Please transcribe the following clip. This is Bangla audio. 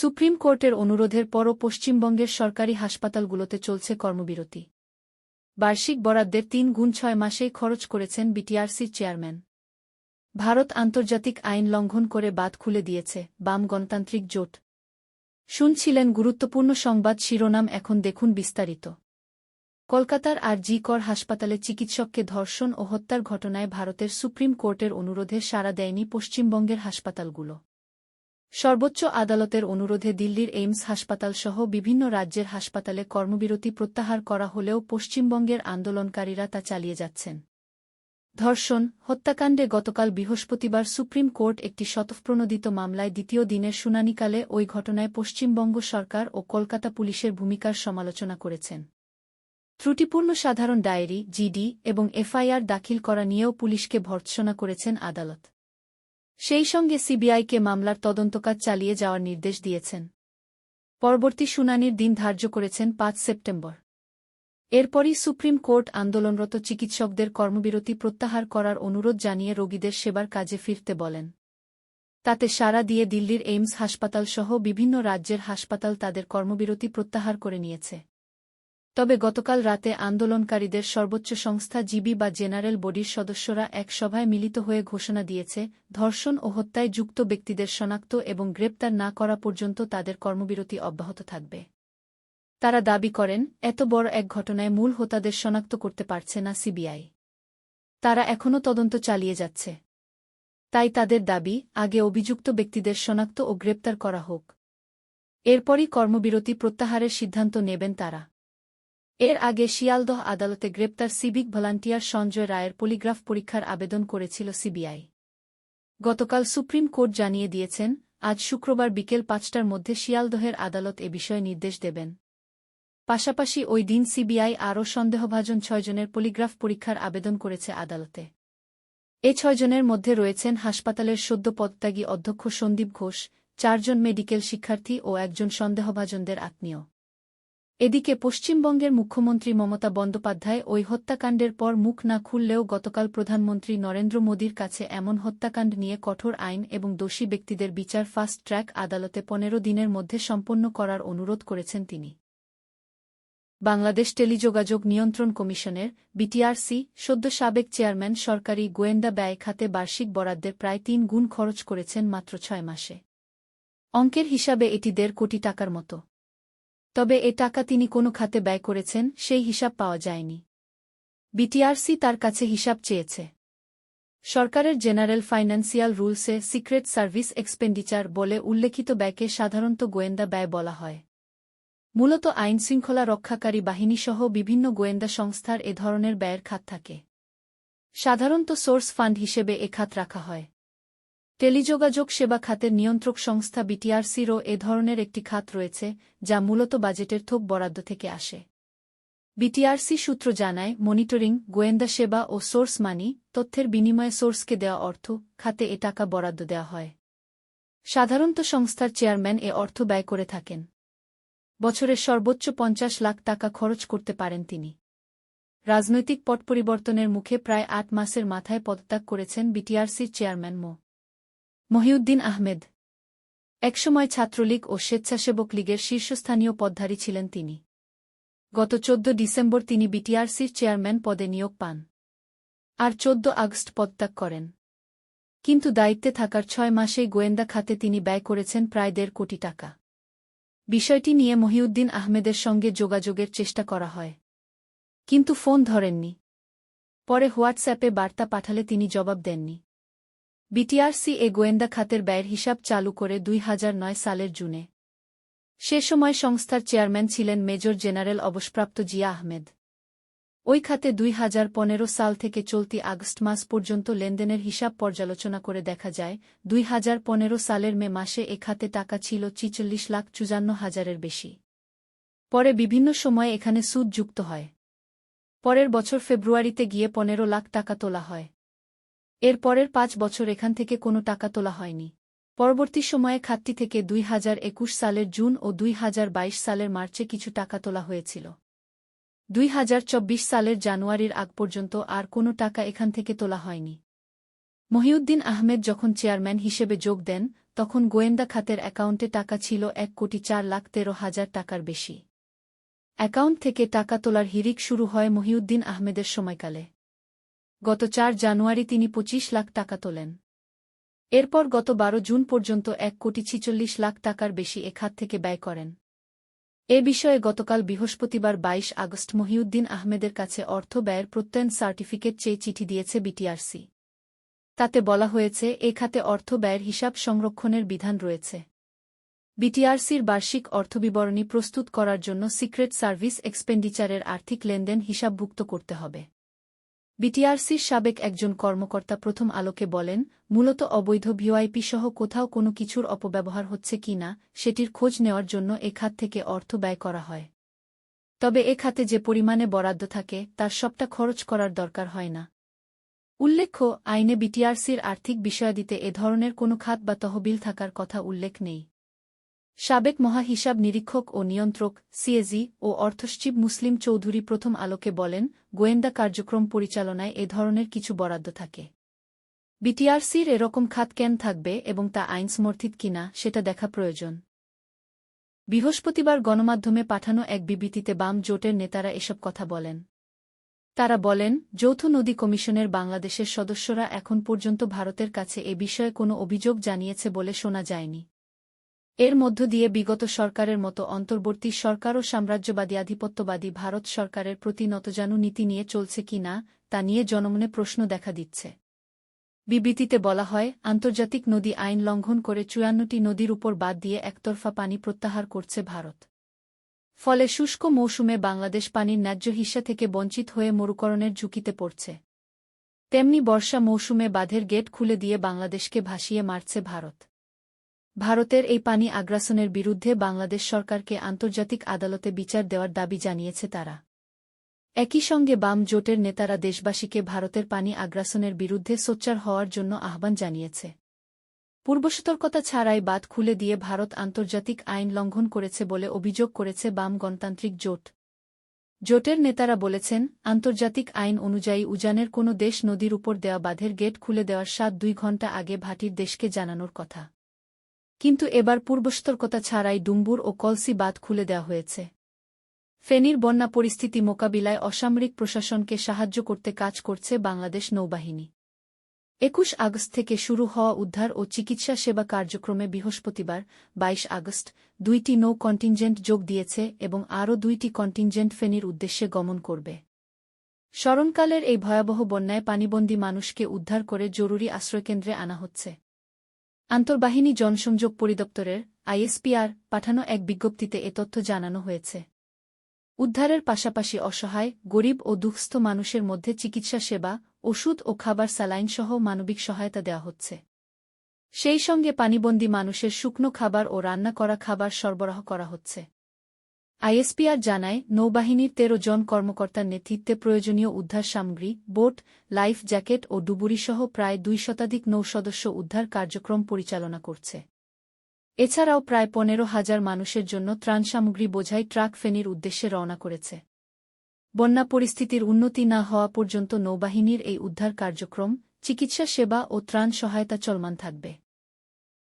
সুপ্রিম কোর্টের অনুরোধের পরও পশ্চিমবঙ্গের সরকারি হাসপাতালগুলোতে চলছে কর্মবিরতি। বার্ষিক বরাদ্দের তিন গুণ ছয় মাসেই খরচ করেছেন বিটিআরসির চেয়ারম্যান। ভারত আন্তর্জাতিক আইন লঙ্ঘন করে বাদ খুলে দিয়েছে, বাম গণতান্ত্রিক জোট। শুনছিলেন গুরুত্বপূর্ণ সংবাদ শিরোনাম, এখন দেখুন বিস্তারিত। কলকাতার আর জি কর হাসপাতালে চিকিৎসককে ধর্ষণ ও হত্যার ঘটনায় ভারতের সুপ্রিম কোর্টের অনুরোধে সাড়া দেয়নি পশ্চিমবঙ্গের হাসপাতালগুলো। সর্বোচ্চ আদালতের অনুরোধে দিল্লির এইমস হাসপাতালসহ বিভিন্ন রাজ্যের হাসপাতালে কর্মবিরতি প্রত্যাহার করা হলেও পশ্চিমবঙ্গের আন্দোলনকারীরা তা চালিয়ে যাচ্ছেন। ধর্ষণ, হত্যাকাণ্ডে গতকাল বৃহস্পতিবার সুপ্রিম কোর্ট একটি শতঃপ্রণোদিত মামলায় দ্বিতীয় দিনের শুনানিকালে ওই ঘটনায় পশ্চিমবঙ্গ সরকার ও কলকাতা পুলিশের ভূমিকার সমালোচনা করেছেন। ত্রুটিপূর্ণ সাধারণ ডায়েরি, জিডি এবং এফআইআর দাখিল করা নিয়েও পুলিশকে ভর্ৎসনা করেছেন আদালত। সেই সঙ্গে সিবিআইকে মামলার তদন্তকাজ চালিয়ে যাওয়ার নির্দেশ দিয়েছেন। পরবর্তী শুনানির দিন ধার্য করেছেন পাঁচ সেপ্টেম্বর। এরপরই সুপ্রিম কোর্ট আন্দোলনরত চিকিৎসকদের কর্মবিরতি প্রত্যাহার করার অনুরোধ জানিয়ে রোগীদের সেবার কাজে ফিরতে বলেন। তাতে সাড়া দিয়ে দিল্লির এইমস হাসপাতালসহ বিভিন্ন রাজ্যের হাসপাতাল তাদের কর্মবিরতি প্রত্যাহার করে নিয়েছে। তবে গতকাল রাতে আন্দোলনকারীদের সর্বোচ্চ সংস্থা জিবি বা জেনারেল বডির সদস্যরা এক সভায় মিলিত হয়ে ঘোষণা দিয়েছে, ধর্ষণ ও হত্যায় যুক্ত ব্যক্তিদের শনাক্ত এবং গ্রেপ্তার না করা পর্যন্ত তাদের কর্মবিরতি অব্যাহত থাকবে। তারা দাবি করেন, এত বড় এক ঘটনায় মূল হোতাদের শনাক্ত করতে পারছে না সিবিআই। তারা এখনও তদন্ত চালিয়ে যাচ্ছে। তাই তাদের দাবি, আগে অভিযুক্ত ব্যক্তিদের শনাক্ত ও গ্রেপ্তার করা হোক। এরপরই কর্মবিরতি প্রত্যাহারের সিদ্ধান্ত নেবেন তারা। এর আগে শিয়ালদহ আদালতে গ্রেপ্তার সিভিক ভলান্টিয়ার সঞ্জয় রায়ের পলিগ্রাফ পরীক্ষার আবেদন করেছিল সিবিআই। গতকাল সুপ্রিম কোর্ট জানিয়ে দিয়েছেন, আজ শুক্রবার বিকেল পাঁচটার মধ্যে শিয়ালদহের আদালত এ বিষয়ে নির্দেশ দেবেন। পাশাপাশি ওই দিন সিবিআই আরও সন্দেহভাজন ছয়জনের পলিগ্রাফ পরীক্ষার আবেদন করেছে আদালতে। এ ছয়জনের মধ্যে রয়েছেন হাসপাতালের সদ্য পদত্যাগী অধ্যক্ষ সন্দীপ ঘোষ, চারজন মেডিকেল শিক্ষার্থী ও একজন সন্দেহভাজনদের আত্মীয়। এদিকে পশ্চিমবঙ্গের মুখ্যমন্ত্রী মমতা বন্দ্যোপাধ্যায় ওই হত্যাকাণ্ডের পর মুখ না খুললেও গতকাল প্রধানমন্ত্রী নরেন্দ্র মোদীর কাছে এমন হত্যাকাণ্ড নিয়ে কঠোর আইন এবং দোষী ব্যক্তিদের বিচার ফাস্ট ট্র্যাক আদালতে পনেরো দিনের মধ্যে সম্পন্ন করার অনুরোধ করেছেন তিনি। বাংলাদেশ টেলিযোগাযোগ নিয়ন্ত্রণ কমিশনের, বিটিআরসি, সদ্য সাবেক চেয়ারম্যান সরকারি গোয়েন্দা ব্যয় খাতে বার্ষিক বরাদ্দের প্রায় তিন গুণ খরচ করেছেন মাত্র ছয় মাসে। অঙ্কের হিসাবে এটি দেড় কোটি টাকার মতো। তবে এ টাকা তিনি কোনো খাতে ব্যয় করেছেন, সেই হিসাব পাওয়া যায়নি। বিটিআরসি তার কাছে হিসাব চেয়েছে। সরকারের জেনারেল ফাইন্যান্সিয়াল রুলসে সিক্রেট সার্ভিস এক্সপেন্ডিচার বলে উল্লেখিত ব্যয়কে সাধারণত গোয়েন্দা ব্যয় বলা হয়। মূলত আইনশৃঙ্খলা রক্ষাকারী বাহিনীসহ বিভিন্ন গোয়েন্দা সংস্থার এ ধরনের ব্যয়ের খাত থাকে। সাধারণত সোর্স ফান্ড হিসেবে এ খাত রাখা হয়। টেলিযোগাযোগ সেবা খাতের নিয়ন্ত্রক সংস্থা বিটিআরসিরও এ ধরনের একটি খাত রয়েছে, যা মূলত বাজেটের থোক বরাদ্দ থেকে আসে। বিটিআরসি সূত্র জানায়, মনিটরিং, গোয়েন্দা সেবা ও সোর্স মানি, তথ্যের বিনিময়ে সোর্সকে দেওয়া অর্থ, খাতে এ টাকা বরাদ্দ দেওয়া হয়। সাধারণত সংস্থার চেয়ারম্যান এ অর্থ ব্যয় করে থাকেন। বছরের সর্বোচ্চ পঞ্চাশ লাখ টাকা খরচ করতে পারেন তিনি। রাজনৈতিক পট পরিবর্তনের মুখে প্রায় আট মাসের মাথায় পদত্যাগ করেছেন বিটিআরসির চেয়ারম্যান মো। মহিউদ্দিন আহমেদ। একসময় ছাত্রলীগ ও স্বেচ্ছাসেবক লীগের শীর্ষস্থানীয় পদধারী ছিলেন তিনি। গত চোদ্দ ডিসেম্বর তিনি বিটিআরসির চেয়ারম্যান পদে নিয়োগ পান। আর চোদ্দ আগস্ট পদত্যাগ করেন। কিন্তু দায়িত্বে থাকার ছয় মাসেই গোয়েন্দা খাতে তিনি ব্যয় করেছেন প্রায় দেড় কোটি টাকা। বিষয়টি নিয়ে মহিউদ্দিন আহমেদের সঙ্গে যোগাযোগের চেষ্টা করা হয়। কিন্তু ফোন ধরেননি। পরে হোয়াটসঅ্যাপে বার্তা পাঠালে তিনি জবাব দেননি। বিটিআরসি এ গোয়েন্দা খাতের ব্যয়ের হিসাব চালু করে দুই হাজার নয় সালের জুনে। সে সময় সংস্থার চেয়ারম্যান ছিলেন মেজর জেনারেল অবসপ্রাপ্ত জিয়া আহমেদ। ওই খাতে দুই হাজার পনেরো সাল থেকে চলতি আগস্ট মাস পর্যন্ত লেনদেনের হিসাব পর্যালোচনা করে দেখা যায়, দুই হাজার পনেরো সালের মে মাসে এ খাতে টাকা ছিল চিচল্লিশ লাখ চুজান্ন হাজারের বেশি। পরে বিভিন্ন সময়ে এখানে সুদ যুক্ত হয়। পরের বছর ফেব্রুয়ারিতে গিয়ে পনেরো লাখ টাকা তোলা হয়। এর পরের পাঁচ বছর এখান থেকে কোনো টাকা তোলা হয়নি। পরবর্তী সময়ে খাতটি থেকে দুই হাজার একুশ সালের জুন ও দুই হাজার বাইশ সালের মার্চে কিছু টাকা তোলা হয়েছিল। দুই হাজার চব্বিশ সালের জানুয়ারির আগ পর্যন্ত আর কোনো টাকা এখান থেকে তোলা হয়নি। মহিউদ্দিন আহমেদ যখন চেয়ারম্যান হিসেবে যোগ দেন, তখন গোয়েন্দা খাতের অ্যাকাউন্টে টাকা ছিল এক কোটি চার লাখ তেরো হাজার টাকার বেশি। অ্যাকাউন্ট থেকে টাকা তোলার হিরিক শুরু হয় মহিউদ্দিন আহমেদের সময়কালে। গত চার জানুয়ারি তিনি পঁচিশ লাখ টাকা তোলেন। এরপর গত বারো জুন পর্যন্ত এক কোটি ছিচল্লিশ লাখ টাকার বেশি এ খাত থেকে ব্যয় করেন। এ বিষয়ে গতকাল বৃহস্পতিবার ২২ আগস্ট মহিউদ্দিন আহমেদের কাছে অর্থ ব্যয়ের প্রত্যয়ন সার্টিফিকেট চেয়ে চিঠি দিয়েছে বিটিআরসি। তাতে বলা হয়েছে, এ খাতে অর্থ ব্যয়ের হিসাব সংরক্ষণের বিধান রয়েছে। বিটিআরসির বার্ষিক অর্থবিবরণী প্রস্তুত করার জন্য সিক্রেট সার্ভিস এক্সপেন্ডিচারের আর্থিক লেনদেন হিসাবভুক্ত করতে হবে। বিটিআরসির সাবেক একজন কর্মকর্তা প্রথম আলোকে বলেন, মূলত অবৈধ ভিওআইপি সহ কোথাও কোনো কিছুর অপব্যবহার হচ্ছে কি না, সেটির খোঁজ নেওয়ার জন্য এ খাত থেকে অর্থ ব্যয় করা হয়। তবে এ খাতে যে পরিমাণে বরাদ্দ থাকে, তার সবটা খরচ করার দরকার হয় না। উল্লেখ্য, আইনে বিটিআরসির আর্থিক বিষয়াদিতে এ ধরনের কোনো খাত বা তহবিল থাকার কথা উল্লেখ নেই। সাবেক মহাহিসাব নিরীক্ষক ও নিয়ন্ত্রক সিএজি ও অর্থসচিব মুসলিম চৌধুরী প্রথম আলোকে বলেন, গোয়েন্দা কার্যক্রম পরিচালনায় এ ধরনের কিছু বরাদ্দ থাকে। বিটিআরসির এরকম খাত কেন থাকবে এবং তা আইন সমর্থিত কিনা সেটা দেখা প্রয়োজন। বৃহস্পতিবার গণমাধ্যমে পাঠানো এক বিবৃতিতে বাম জোটের নেতারা এসব কথা বলেন। তারা বলেন, যৌথ নদী কমিশনের বাংলাদেশের সদস্যরা এখন পর্যন্ত ভারতের কাছে এ বিষয়ে কোনো অভিযোগ জানিয়েছে বলে শোনা যায়নি। এর মধ্য দিয়ে বিগত সরকারের মতো অন্তর্বর্তী সরকার ও সাম্রাজ্যবাদী আধিপত্যবাদী ভারত সরকারের প্রতি নতজানু নীতি নিয়ে চলছে কি না, তা নিয়ে জনমনে প্রশ্ন দেখা দিচ্ছে। বিবৃতিতে বলা হয়, আন্তর্জাতিক নদী আইন লঙ্ঘন করে চুয়ান্নটি নদীর উপর বাদ দিয়ে একতরফা পানি প্রত্যাহার করছে ভারত। ফলে শুষ্ক মৌসুমে বাংলাদেশ পানির ন্যায্য হিস্সা থেকে বঞ্চিত হয়ে মরুকরণের ঝুঁকিতে পড়ছে। তেমনি বর্ষা মৌসুমে বাঁধের গেট খুলে দিয়ে বাংলাদেশকে ভাসিয়ে মারছে ভারত। ভারতের এই পানি আগ্রাসনের বিরুদ্ধে বাংলাদেশ সরকারকে আন্তর্জাতিক আদালতে বিচার দেওয়ার দাবি জানিয়েছে তারা। একই সঙ্গে বাম জোটের নেতারা দেশবাসীকে ভারতের পানি আগ্রাসনের বিরুদ্ধে সোচ্চার হওয়ার জন্য আহ্বান জানিয়েছে। পূর্বসতর্কতা ছাড়াই বাদ খুলে দিয়ে ভারত আন্তর্জাতিক আইন লঙ্ঘন করেছে বলে অভিযোগ করেছে বাম গণতান্ত্রিক জোট। জোটের নেতারা বলেছেন, আন্তর্জাতিক আইন অনুযায়ী উজানের কোনো দেশ নদীর উপর দেওয়া বাঁধের গেট খুলে দেওয়ার সাত দুই ঘণ্টা আগে ভাটির দেশকে জানানোর কথা। কিন্তু এবার পূর্বসতর্কতা ছাড়াই ডুম্বুর ও কলসি বাঁধ খুলে দেওয়া হয়েছে। ফেনীর বন্যা পরিস্থিতি মোকাবিলায় অসামরিক প্রশাসনকে সাহায্য করতে কাজ করছে বাংলাদেশ নৌবাহিনী। একুশ আগস্ট থেকে শুরু হওয়া উদ্ধার ও চিকিৎসা সেবা কার্যক্রমে বৃহস্পতিবার ২২ আগস্ট, দুইটি নৌ কন্টিনজেন্ট যোগ দিয়েছে এবং আরও দুইটি কন্টিনজেন্ট ফেনীর উদ্দেশ্যে গমন করবে। স্মরণকালের এই ভয়াবহ বন্যায় পানিবন্দী মানুষকে উদ্ধার করে জরুরি আশ্রয়কেন্দ্রে আনা হচ্ছে। আন্তর্বাহিনী জনসংযোগ পরিদপ্তরের আইএসপিআর পাঠানো এক বিজ্ঞপ্তিতে এ তথ্য জানানো হয়েছে। উদ্ধারের পাশাপাশি অসহায়, গরিব ও দুঃস্থ মানুষের মধ্যে চিকিৎসা সেবা, ওষুধ ও খাবার স্যালাইন সহ মানবিক সহায়তা দেওয়া হচ্ছে। সেই সঙ্গে পানিবন্দী মানুষের শুকনো খাবার ও রান্না করা খাবার সরবরাহ করা হচ্ছে। আইএসপিআর জানায়, নৌবাহিনীর তেরো জন কর্মকর্তার নেতৃত্বে প্রয়োজনীয় উদ্ধার সামগ্রী, বোট, লাইফ জ্যাকেট ও ডুবুরিসহ প্রায় দুই শতাধিক নৌসদস্য উদ্ধার কার্যক্রম পরিচালনা করছে। এছাড়াও প্রায় পনেরো হাজার মানুষের জন্য ত্রাণ সামগ্রী বোঝাই ট্রাক ফেনীর উদ্দেশ্যে রওনা করেছে। বন্যা পরিস্থিতির উন্নতি না হওয়া পর্যন্ত নৌবাহিনীর এই উদ্ধার কার্যক্রম, চিকিৎসা সেবা ও ত্রাণ সহায়তা চলমান থাকবে।